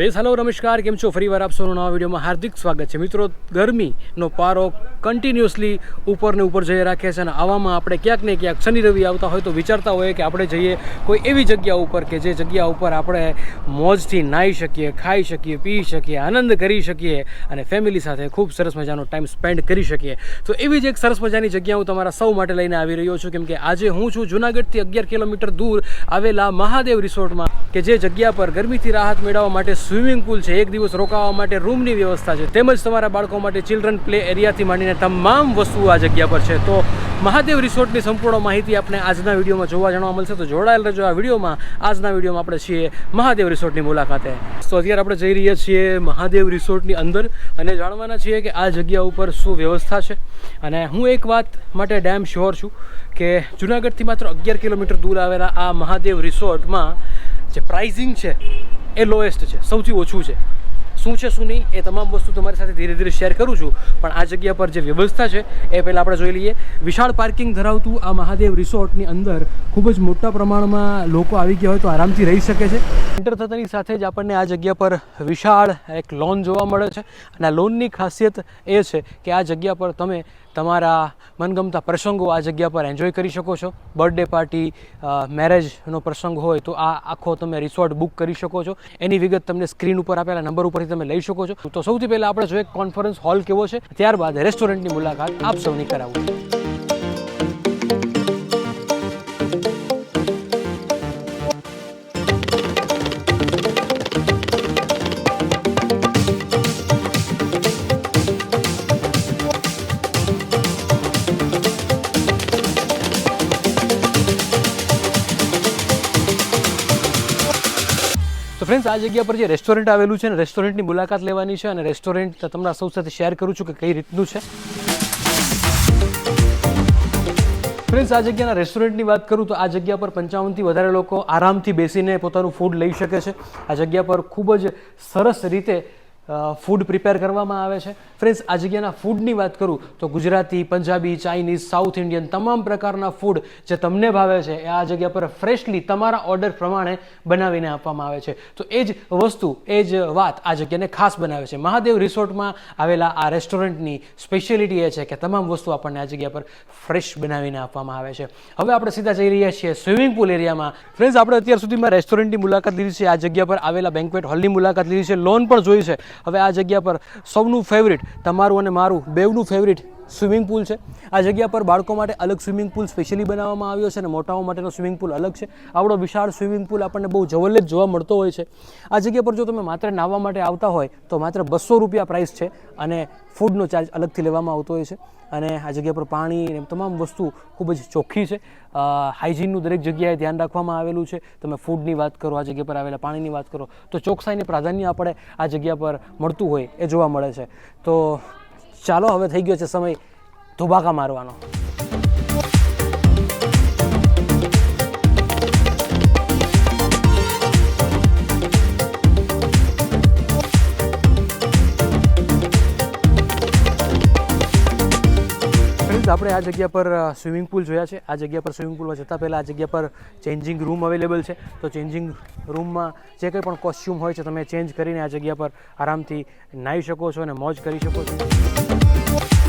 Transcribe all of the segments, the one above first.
સો yes hello નમસ્કાર કેમ છો? ફરીવાર આપ સૌનું નવા વિડીયોમાં હાર્દિક સ્વાગત છે. મિત્રો, ગરમીનો પારો કન્ટિન્યુઅસલી ઉપર ને ઉપર જઈ રાખે છે અને આવામાં આપણે ક્યાંક ને ક્યાંક શનિ રવિ આવતા હોય તો વિચારતા હોઈએ કે આપણે જઈએ કોઈ એવી જગ્યા ઉપર કે જે જગ્યા ઉપર આપણે મોજથી નાહી શકીએ, ખાઈ શકીએ, પી શકીએ, આનંદ કરી શકીએ અને ફેમિલી સાથે ખૂબ સરસ મજાનો ટાઈમ સ્પેન્ડ કરી શકીએ. તો એવી જ એક સરસ મજાની જગ્યા હું તમારા સૌ માટે લઈને આવી રહ્યો છું, કેમ કે આજે હું છું જુનાગઢથી અગિયાર કિલોમીટર દૂર આવેલા મહાદેવ રિસોર્ટમાં, કે જે જગ્યા પર ગરમીથી રાહત મેળવવા માટે સ્વિમિંગ પુલ છે, એક દિવસ રોકાવા માટે રૂમની વ્યવસ્થા છે. તેમજ તમારા બાળકો માટે ચિલ્ડ્રન પ્લે એરિયાથી માંડીને તમામ વસ્તુઓ આ જગ્યા પર છે. તો મહાદેવ રિસોર્ટની સંપૂર્ણ માહિતી આપણે આજના વિડીયોમાં જોવા જાણવા મળશે. તો જોડાયેલ રહેજો આ વિડીયોમાં. આજના વિડીયોમાં આપણે છીએ મહાદેવ રિસોર્ટની મુલાકાતે. તો અત્યારે આપણે જઈ રહ્યા છીએ મહાદેવ રિસોર્ટની અંદર અને જાણવાના છીએ કે આ જગ્યા ઉપર શું વ્યવસ્થા છે. અને હું એક વાત માટે ડેમ શ્યોર છું કે જુનાગઢથી માત્ર અગિયાર કિલોમીટર દૂર આવેલા આ મહાદેવ રિસોર્ટમાં જે પ્રાઇઝિંગ છે એ લોએસ્ટ છે, સૌથી ઓછું છે. શું છે, શું નહીં, એ તમામ વસ્તુ તમારી સાથે ધીરે ધીરે શેર કરું છું. પણ આ જગ્યા પર જે વ્યવસ્થા છે, એ પહેલાં આપણે જોઈ લઈએ. વિશાળ પાર્કિંગ ધરાવતું આ મહાદેવ રિસોર્ટની અંદર ખૂબ જ મોટા પ્રમાણમાં લોકો આવી ગયા હોય તો આરામથી રહી શકે છે. એન્ટર થતાની સાથે જ આપણને આ જગ્યા પર વિશાળ એક લોન જોવા મળે છે. અને આ લોનની ખાસિયત એ છે કે આ જગ્યા પર તમે તમારા મનગમતા પ્રસંગો આ જગ્યા પર એન્જોય કરી શકો છો. બર્થડે પાર્ટી મેરેજનો પ્રસંગ હોય તો આ આખો તમે રિસોર્ટ બુક કરી શકો છો. એની વિગત તમને સ્ક્રીન ઉપર આપેલા નંબર ઉપરથી તમે લઈ શકો છો. તો સૌથી પહેલાં આપણે જોઈએ કોન્ફરન્સ હોલ કેવો છે. ત્યારબાદ રેસ્ટોરન્ટની મુલાકાત આપ સૌની કરાવું ફ્રેન્ડ્સ, આ જગ્યા પર જે રેસ્ટોરન્ટ આવેલું છે ને રેસ્ટોરન્ટની મુલાકાત લેવાની છે અને રેસ્ટોરન્ટ તમને સૌ સાથે શેર કરું છું કે કઈ રીતનું છે. ફ્રેન્ડ્સ, આ જગ્યાના રેસ્ટોરન્ટની વાત કરું તો આ જગ્યા પર પંચાવનથી વધારે લોકો આરામથી બેસીને પોતાનું ફૂડ લઈ શકે છે. આ જગ્યા પર ખૂબ જ સરસ રીતે ફૂડ પ્રિપેર કરવામાં આવે છે. ફ્રેન્ડ્સ આ જગ્યાના ફૂડની વાત કરું, તો Gujarati, Punjabi Chinese South Indian તમામ પ્રકારના ફૂડ જે તમને ભાવે છે, એ આ જગ્યા પર ફ્રેશલી તમારા ઓર્ડર પ્રમાણે બનાવીને આપવામાં આવે છે. તો એ જ વસ્તુ, એ જ વાત આ જગ્યાને ખાસ બનાવે છે. મહાદેવ રિસોર્ટમાં આવેલા આ રેસ્ટોરન્ટની સ્પેશિયાલિટી એ છે કે તમામ વસ્તુ આપણને આ જગ્યા પર ફ્રેશ બનાવીને આપવામાં આવે છે. હવે આપણે સીધા જઈ રહ્યા છીએ સ્વિમિંગ પુલ એરિયામાં ફ્રેન્ડ્સ આપણે અત્યાર સુધીમાં રેસ્ટોરન્ટની મુલાકાત લીધી છે, આ જગ્યા પર આવેલા બેન્કવેટ હોલની મુલાકાત લીધી છે. લોન પણ જોઈ છે. હવે આ જગ્યા પર સૌનું ફેવરિટ તમારું અને મારું બેવનું ફેવરિટ સ્વિમિંગ પુલ છે. આ જગ્યા પર બાળકો માટે અલગ સ્વિમિંગ પુલ સ્પેશિયલી બનાવવામાં આવ્યો છે અને મોટાઓ માટેનો સ્વિમિંગ પુલ અલગ છે. આવડો વિશાળ સ્વિમિંગ પુલ આપણને બહુ જવલ્લે જોવા મળતો હોય છે. આ જગ્યા પર જો તમે માત્ર નાહવા માટે આવતા હોય, તો માત્ર બસો રૂપિયા પ્રાઇસ છે અને ફૂડનો ચાર્જ અલગથી લેવામાં આવતો હોય છે. અને આ જગ્યા પર પાણી અને તમામ વસ્તુ ખૂબ જ ચોખ્ખી છે. હાઇજીનનું દરેક જગ્યાએ ધ્યાન રાખવામાં આવેલું છે. તમે ફૂડની વાત કરો, આ જગ્યા પર આવેલા પાણીની વાત કરો, તો ચોકસાઈને પ્રાધાન્ય આપણે આ જગ્યા પર મળતું હોય એ જોવા મળે છે. તો ચાલો હવે થઈ ગયો છે સમય. ધુબાકા મારવાનો. આપણે આ જગ્યા પર સ્વિમિંગ પુલ જોયા છે. આ જગ્યા પર સ્વિમિંગ પુલમાં જતાં પહેલાં આ જગ્યા પર ચેન્જિંગ રૂમ અવેલેબલ છે. તો ચેન્જિંગ રૂમમાં જે કંઈ પણ કોસ્ચ્યુમ હોય છે, તમે ચેન્જ કરીને આ જગ્યા પર આરામથી નાહી શકો છો અને મોજ કરી શકો છો.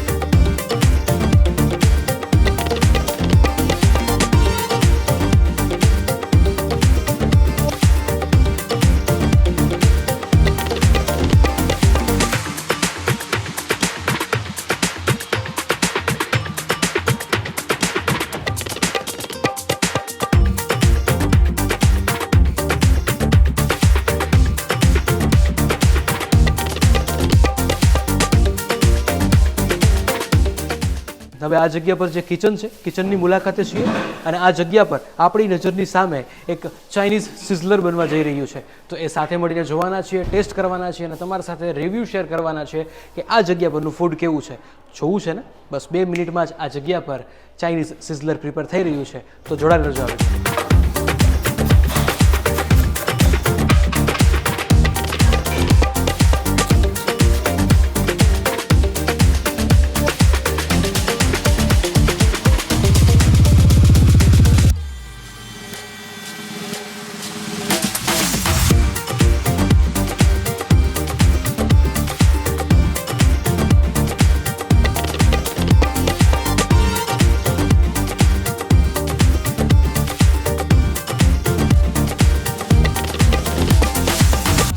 હવે આ જગ્યા પર જે કિચન છે, કિચનની મુલાકાતે છીએ અને આ જગ્યા પર આપણી નજરની સામે એક ચાઇનીઝ સિઝલર બનવા જઈ રહ્યું છે. તો એ સાથે મળીને જોવાના છીએ, ટેસ્ટ કરવાના છીએ અને તમારા સાથે રિવ્યૂ શેર કરવાના છે કે આ જગ્યા પરનું ફૂડ કેવું છે. જોવું છે ને? બસ બે મિનિટમાં જ આ જગ્યા પર ચાઇનીઝ સિઝલર પ્રિપેર થઈ રહ્યું છે. તો જોડાયેલ રહેજો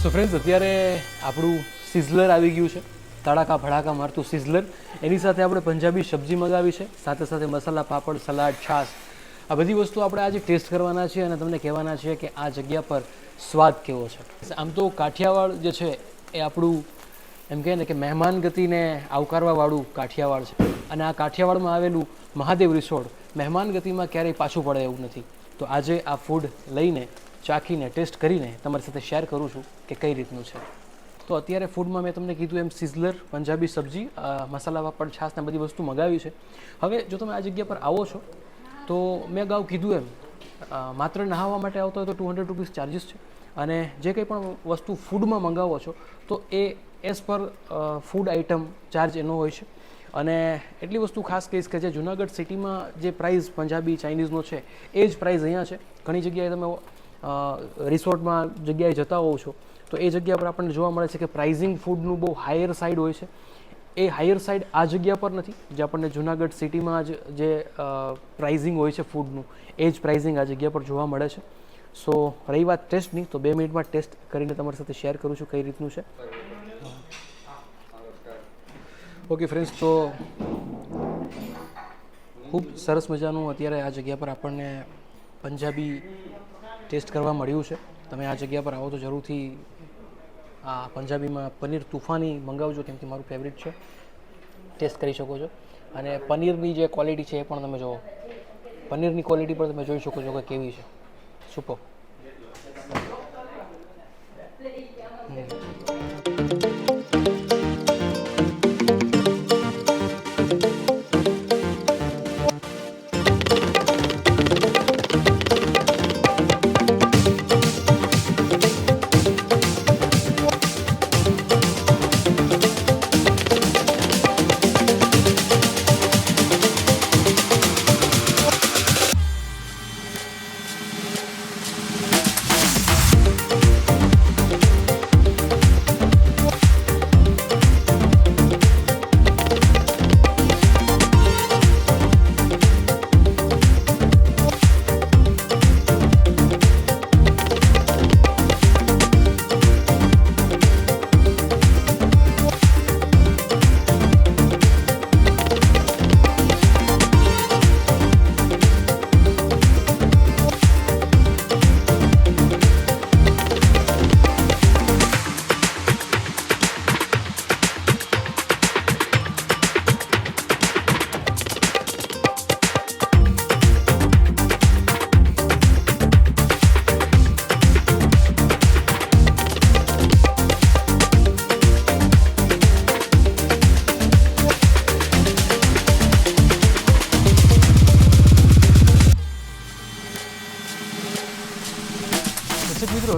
આવે ફ્રેન્ડ્સ અત્યારે આપણું સિઝલર આવી ગયું છે. તડાકા ભડાકા મારતું સિઝલર. એની સાથે આપણે પંજાબી સબ્જી મગાવી છે. સાથે સાથે મસાલા, પાપડ, સલાડ, છાશ. આ બધી વસ્તુ આપણે આજે ટેસ્ટ કરવાના છીએ અને તમને કહેવાના છીએ કે આ જગ્યા પર સ્વાદ કેવો છે. આમ તો કાઠિયાવાડ જે છે એ આપણું એમ કહે ને કે મહેમાન ગતિને આવકારવાવાળું કાઠિયાવાડ છે. અને આ કાઠિયાવાડમાં આવેલું મહાદેવ રિસોર્ટ મહેમાન ગતિમાં ક્યારેય પાછું પડે એવું નથી. તો આજે આ ફૂડ લઈને ચાખીને ટેસ્ટ કરીને તમારી સાથે શેર કરું છું કે કઈ રીતનું છે. તો અત્યારે ફૂડમાં મેં તમને કીધું એમ સિઝલર પંજાબી સબ્જી મસાલા પાપડ, છાશ ને બધી વસ્તુ મગાવી છે. હવે જો તમે આ જગ્યા પર આવો છો, તો મેં અગાઉ કીધું એમ માત્ર નહાવા માટે આવતો હોય તો ટુ હંડ્રેડ રૂપીસ ચાર્જિસ છે. અને જે કંઈ પણ વસ્તુ ફૂડમાં મંગાવો છો, તો એ as per food item charge એનો હોય છે. અને એટલી વસ્તુ ખાસ કહીશ કે જે જુનાગઢ સિટીમાં જે પ્રાઇઝ પંજાબી ચાઇનીઝનો છે, એ જ પ્રાઇઝ અહીંયા છે. ઘણી જગ્યાએ તમે રિસોર્ટમાં જગ્યાએ જતા હોવ છો, તો એ જગ્યા પર આપણને જોવા મળે છે કે પ્રાઇઝિંગ ફૂડનું બહુ હાયર સાઈડ હોય છે. એ હાયર સાઈડ આ જગ્યા પર નથી, જે આપણને જુનાગઢ સિટીમાં જ જે પ્રાઇઝિંગ હોય છે ફૂડનું, એ જ પ્રાઇઝિંગ આ જગ્યા પર જોવા મળે છે. સો, રહી વાત ટેસ્ટની તો બે મિનિટમાં ટેસ્ટ કરીને તમારી સાથે શેર કરું છું કઈ રીતનું છે. ઓકે ફ્રેન્ડ્સ, તો ખૂબ સરસ મજાનું અત્યારે આ જગ્યા પર આપણને પંજાબી ટેસ્ટ કરવા મળ્યું છે. તમે આ જગ્યા પર આવો તો જરૂરથી આ પંજાબીમાં પનીર તુફાની મંગાવજો, કેમ મારું ફેવરિટ છે. ટેસ્ટ કરી શકો છો. અને પનીરની જે ક્વોલિટી છે એ પણ તમે જુઓ. પનીરની ક્વોલિટી પણ તમે જોઈ શકો છો કે કેવી છે. સુપર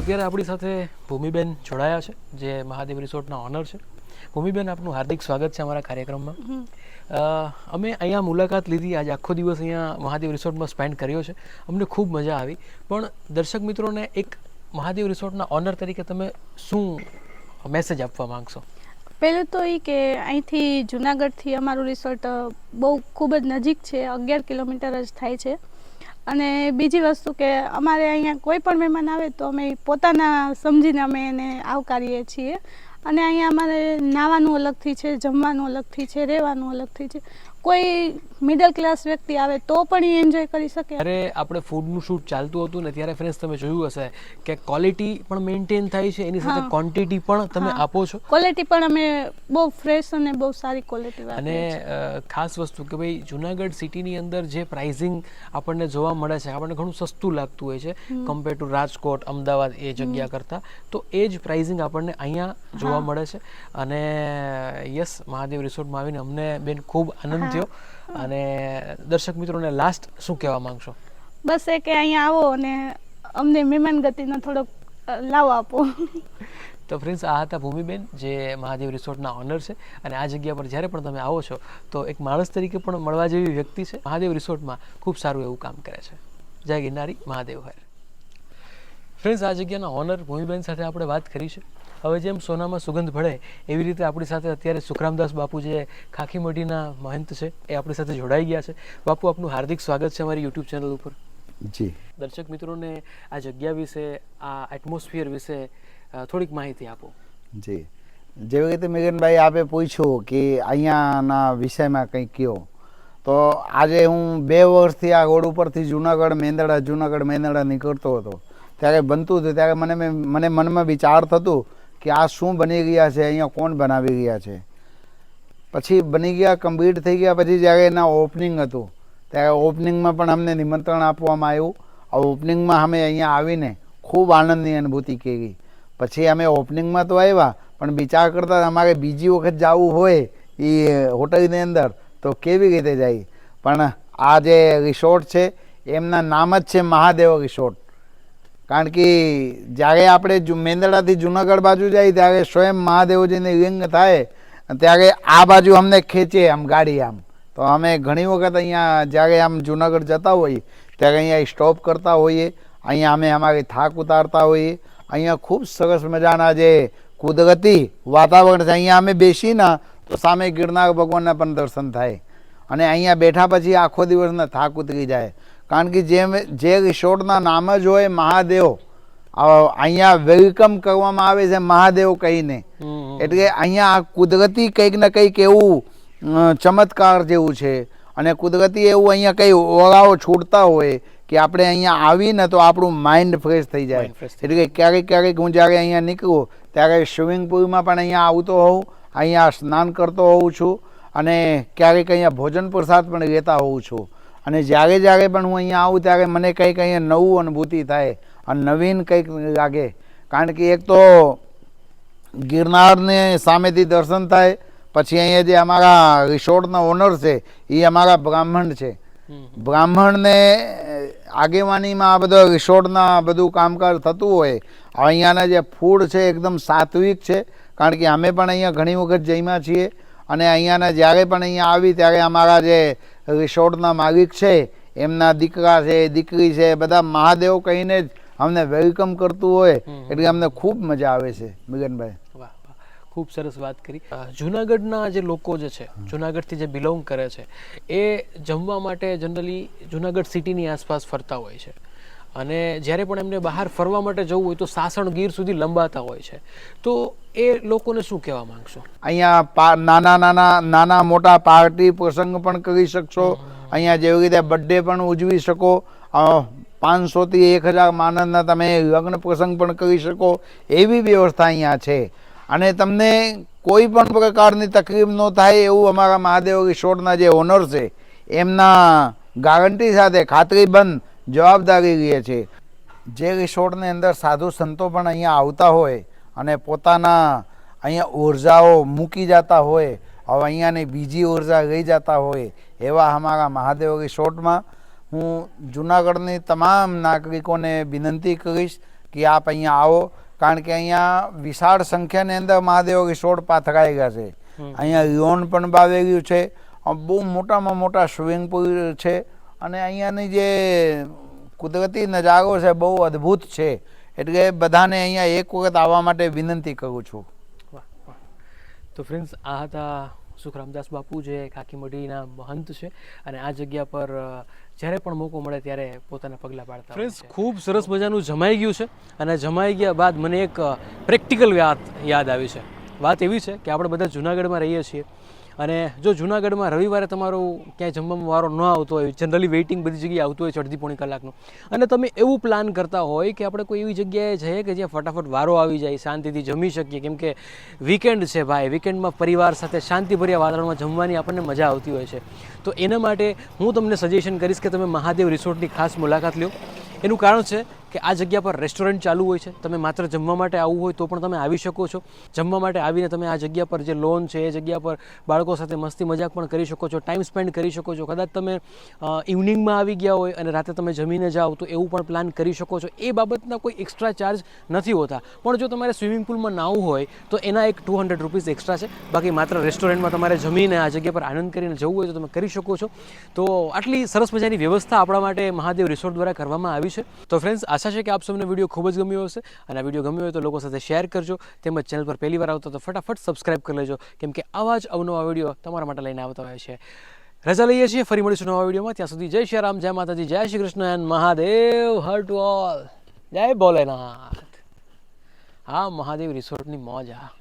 અત્યારે આપણી સાથે ભૂમિબેન જોડાયા છે જે મહાદેવ રિસોર્ટના ઓનર છે. ભૂમિબેન આપનું હાર્દિક સ્વાગત છે અમારા કાર્યક્રમમાં. અમે અહીંયા મુલાકાત લીધી આજે આખો દિવસ અહીંયા મહાદેવ રિસોર્ટમાં સ્પેન્ડ કર્યો છે. અમને ખૂબ મજા આવી. પણ દર્શક મિત્રોને એક મહાદેવ રિસોર્ટના ઓનર તરીકે તમે શું મેસેજ આપવા માંગશો? પહેલું તો એ કે અહીંથી જુનાગઢથી અમારું રિસોર્ટ બહુ ખૂબ જ નજીક છે અગિયાર કિલોમીટર જ થાય છે. અને બીજી વસ્તુ કે અમારે અહીંયા કોઈ પણ મહેમાન આવે તો અમે પોતાના સમજીને અમે એને આવકારીએ છીએ. અને અહીંયા અમારે નાવાનું અલગથી છે, જમવાનું અલગથી છે, રહેવાનું અલગથી છે. કોઈ મિડલ ક્લાસ વ્યક્તિ આવે તો પણ એ એન્જોય કરી શકે. ત્યારે આપણે ફૂડનું શૂટ ચાલતું હતું ને ત્યારે ફ્રેન્ડ્સ તમે જોયું હશે કે ક્વોલિટી પણ મેન્ટેન થાય છે એની સાથે. ક્વોન્ટિટી પણ તમે આપો છો. ક્વોલિટી પણ અમે બહુ ફ્રેશ અને બહુ સારી ક્વોલિટી અને ખાસ વસ્તુ કે ભાઈ જુનાગઢ સિટીની અંદર જે પ્રાઇઝિંગ આપણને જોવા મળે છે આપણને ઘણું સસ્તું લાગતું હોય છે કમ્પેર ટુ રાજકોટ અમદાવાદ એ જગ્યા કરતાં. તો એ જ પ્રાઇઝિંગ આપણને અહીંયા જોવા મળે છે. અને યસ મહાદેવ રિસોર્ટમાં આવીને અમને બેન ખૂબ આનંદ થયો. અને દર્શક મિત્રોને લાસ્ટ શું કહેવા માંગશો? બસ એ કે અહીંયા આવો અને અમને મહેમાન ગતિનો થોડોક લાવો આપો. તો ફ્રેન્ડ્સ આ હતા ભૂમિબેન જે મહાદેવ રિસોર્ટના ઓનર છે. અને આ જગ્યા પર જ્યારે પણ તમે આવો છો તો એક માણસ તરીકે પણ મળવા જેવી વ્યક્તિ છે. મહાદેવ રિસોર્ટમાં ખૂબ સારું એવું કામ કરે છે. જય ગિરનારી મહાદેવ હર ફ્રેન્ડ્સ આ જગ્યાના ઓનર ભૂમિબેન સાથે આપણે વાત કરી છે. હવે જેમ સોનામાં સુગંધ ભળે એવી રીતે આપણી સાથે અત્યારે સુખરામદાસ બાપુ જે ખાખી મઢીના મહંત છે એ આપણી સાથે જોડાઈ ગયા છે. બાપુ આપનું હાર્દિક સ્વાગત છે અમારી યુટ્યુબ ચેનલ ઉપર. જી. દર્શક મિત્રોને આ જગ્યા વિશે આ એટમોસ્ફિયર વિશે થોડીક માહિતી આપો. જી. જેવી રીતે મિગનભાઈ આપે પૂછ્યું કે અહીંયાના વિષયમાં કંઈક કયો તો આજે હું બે વર્ષથી આ રોડ ઉપરથી જુનાગઢ મેંદડા જુનાગઢ મેંદડા નીકળતો હતો. ત્યારે બનતું હતું ત્યારે મને મેં- મને મનમાં વિચાર થતું કે આ શું બની ગયા છે, અહીંયા કોણ બનાવી ગયા છે? પછી બની ગયા કમ્પ્લીટ થઈ ગયા, પછી જ્યારે એના ઓપનિંગ હતું, ત્યારે ઓપનિંગમાં પણ અમને નિમંત્રણ આપવામાં આવ્યું. આ ઓપનિંગમાં અમે અહીંયા આવીને ખૂબ આનંદની અનુભૂતિ કરી. પછી અમે ઓપનિંગમાં તો આવ્યા, પણ વિચાર કરતા અમારે બીજી વખત જવું હોય એ હોટલની અંદર, તો કેવી રીતે જાય? પણ આ જે રિસોર્ટ છે, એમના નામ જ છે મહાદેવ રિસોર્ટ કારણ કે જ્યારે આપણે મેંદડાથી જુનાગઢ બાજુ જાય, ત્યારે સ્વયં મહાદેવજીની વ્યંગ થાય, ત્યારે આ બાજુ અમને ખેંચે આમ ગાડી આમ. તો અમે ઘણી વખત અહીંયા જ્યારે આમ જુનાગઢ જતા હોઈએ, ત્યારે અહીંયા સ્ટોપ કરતા હોઈએ, અહીંયા અમે અમારી થાક ઉતારતા હોઈએ. અહીંયા ખૂબ સરસ મજાના જે કુદરતી વાતાવરણ છે, અહીંયા અમે બેસીને તો સામે ગિરનાર ભગવાનના પણ દર્શન થાય. અને અહીંયા બેઠા પછી આખો દિવસના થાક ઉતરી જાય. કારણ કે જેમ જે રિસોર્ટના નામ જ હોય મહાદેવ અહીંયા વેલકમ કરવામાં આવે છે મહાદેવ કહીને. એટલે અહીંયા આ કુદરતી કંઈક ને કંઈક એવું ચમત્કાર જેવું છે. અને કુદરતી એવું અહીંયા કંઈ ઓળાઓ છૂટતા હોય કે આપણે અહીંયા આવીને તો આપણું માઇન્ડ ફ્રેશ થઈ જાય. એટલે કે ક્યારેક ક્યારેક હું જ્યારે અહીંયા નીકળું ત્યારે સ્વિમિંગ પુલમાં પણ અહીંયા આવતો હોઉં અહીંયા સ્નાન કરતો હોઉં છું અને ક્યારેક અહીંયા ભોજન પ્રસાદ પણ લેતા હોઉં છું. અને જ્યારે જ્યારે પણ હું અહીંયા આવું ત્યારે મને કંઈક અહીંયા નવું અનુભૂતિ થાય અને નવીન કંઈક લાગે. કારણ કે એક તો ગિરનારને સામેથી દર્શન થાય પછી અહીંયા જે અમારા રિસોર્ટના ઓનર છે એ અમારા બ્રાહ્મણ છે. બ્રાહ્મણને આગેવાનીમાં આ બધો રિસોર્ટના બધું કામકાજ થતું હોય અહીંયાના જે ફૂડ છે એકદમ સાત્વિક છે કારણ કે અમે પણ અહીંયા ઘણી વખત જમ્યા છીએ અને અહીંયાના જ્યારે પણ અહીંયા આવી ત્યારે અમારા જે રિસોર્ટના માલિક છે એમના દીકરા છે દીકરી છે બધા મહાદેવ કહીને જ અમને વેલકમ કરતું હોય એટલે અમને ખૂબ મજા આવે છે મિલનભાઈ ખૂબ સરસ વાત કરી. જુનાગઢના જે લોકો જે છે જુનાગઢથી જે બિલોંગ કરે છે એ જમવા માટે જનરલી જુનાગઢ સિટીની આસપાસ ફરતા હોય છે. અને જ્યારે પણ એમને બહાર ફરવા માટે જવું હોય તો સાસણ ગીર સુધી લંબાતા હોય છે. તો એ લોકોને શું કહેવા માંગશો? અહીંયા નાના નાના નાના મોટા પાર્ટી પ્રસંગ પણ કરી શકશો. અહીંયા જેવી રીતે બર્થડે પણ ઉજવી શકો. પાંચસોથી એક હજાર માણસના તમે લગ્ન પ્રસંગ પણ કરી શકો. એવી વ્યવસ્થા અહીંયા છે. અને તમને કોઈ પણ પ્રકારની તકલીફ ન થાય એવું અમારા મહાદેવ રિસોર્ટના જે ઓનર છે, એમના ગારંટી સાથે ખાતરીબંધ જવાબદારી લે છે. જે રિસોર્ટની અંદર સાધુ સંતો પણ અહીંયા આવતા હોય અને પોતાના અહીંયા ઉર્જાઓ મૂકી જતા હોય હવે અહીંયાની બીજી ઊર્જા લઈ જતા હોય એવા અમારા મહાદેવ રિસોર્ટમાં હું જુનાગઢની તમામ નાગરિકોને વિનંતી કરીશ કે આપ અહીંયા આવો કારણ કે અહીંયા વિશાળ સંખ્યાની અંદર મહાદેવ રિસોર્ટ પાથરાઈ ગયા છે. અહીંયા લોન પણ બાવેલું છે. બહુ મોટામાં મોટા સ્વિમિંગ પુલ છે. અને અહીંયાની જે કુદરતી નજારો છે બહુ અદ્ભુત છે. એટલે બધાને અહીંયા એક વખત આવવા માટે વિનંતી કરું છું. વાહ વાહ. તો ફ્રેન્ડ્સ આ હતા સુખરામદાસ બાપુ જે કાકીમઢીના મહંત છે અને આ જગ્યા પર જ્યારે પણ મોકો મળે ત્યારે પોતાના પગલાં પાડતા ફ્રેન્ડ્સ ખૂબ સરસ મજાનું જમાઈ ગયું છે અને જમાઈ ગયા બાદ મને એક પ્રેક્ટિકલ વાત યાદ આવી છે. વાત એવી છે કે આપણે બધા જુનાગઢમાં રહીએ છીએ અને જો જુનાગઢમાં રવિવારે તમારો ક્યાંય જમવામાં વારો ન આવતો હોય જનરલી વેઇટિંગ બધી જગ્યાએ આવતું હોય છે અડધી પોણી કલાકનું. અને તમે એવું પ્લાન કરતા હોય કે આપણે કોઈ એવી જગ્યાએ જઈએ કે જ્યાં ફટાફટ વારો આવી જાય, શાંતિથી જમી શકીએ. કેમ કે વીકેન્ડ છે ભાઈ વીકેન્ડમાં પરિવાર સાથે શાંતિભર્યા વાતાવરણમાં જમવાની આપણને મજા આવતી હોય છે. તો એના માટે હું તમને સજેશન કરીશ કે તમે મહાદેવ રિસોર્ટની ખાસ મુલાકાત લો. એનું કારણ છે કે આ જગ્યા પર રેસ્ટોરન્ટ ચાલુ હોય છે. તમે માત્ર જમવા માટે આવવું હોય તો પણ તમે આવી શકો છો. જમવા માટે આવીને તમે આ જગ્યા પર જે લોન છે, એ જગ્યા પર બાળકો સાથે મસ્તી મજાક પણ કરી શકો છો ટાઈમ સ્પેન્ડ કરી શકો છો. કદાચ તમે ઇવનિંગમાં આવી ગયા હોય અને રાતે તમે જમીને જાઓ તો એવું પણ પ્લાન કરી શકો છો. એ બાબતના કોઈ એક્સ્ટ્રા ચાર્જ નથી હોતા. પણ જો તમારે સ્વિમિંગ પુલમાં નાવું હોય તો એના એક ટુ હંડ્રેડ રૂપીઝ એક્સ્ટ્રા છે. બાકી માત્ર રેસ્ટોરન્ટમાં તમારે જમીને આ જગ્યા પર આનંદ કરીને જવું હોય તો તમે કરી શકો છો. તો આટલી સરસ મજાની વ્યવસ્થા આપણા માટે મહાદેવ રિસોર્ટ દ્વારા કરવામાં આવી છે. તો ફ્રેન્ડ્સ આશા છે કે આપ સૌને વીડિયો ખૂબ જ ગમ્યો હશે અને આ વીડિયો ગમ્યો હોય તો લોકો સાથે શેર કરજો. તેમજ ચેનલ પર પહેલી વાર આવતો તો ફટાફટ સબસ્ક્રાઇબ કરી લેજો. કેમ કે આવા જ અવનવા વીડિયો તમારા માટે લઈને આવતા હોય છે. રજા લઈએ છીએ, ફરી મળીશું નવા વિડીયોમાં. ત્યાં સુધી જય શ્રી રામ, જય માતાજી, જય શ્રી કૃષ્ણ એન્ડ મહાદેવ. હર ટુ ઓલ જય ભોલેનાથ. હા, મહાદેવ રિસોર્ટની મોજ આ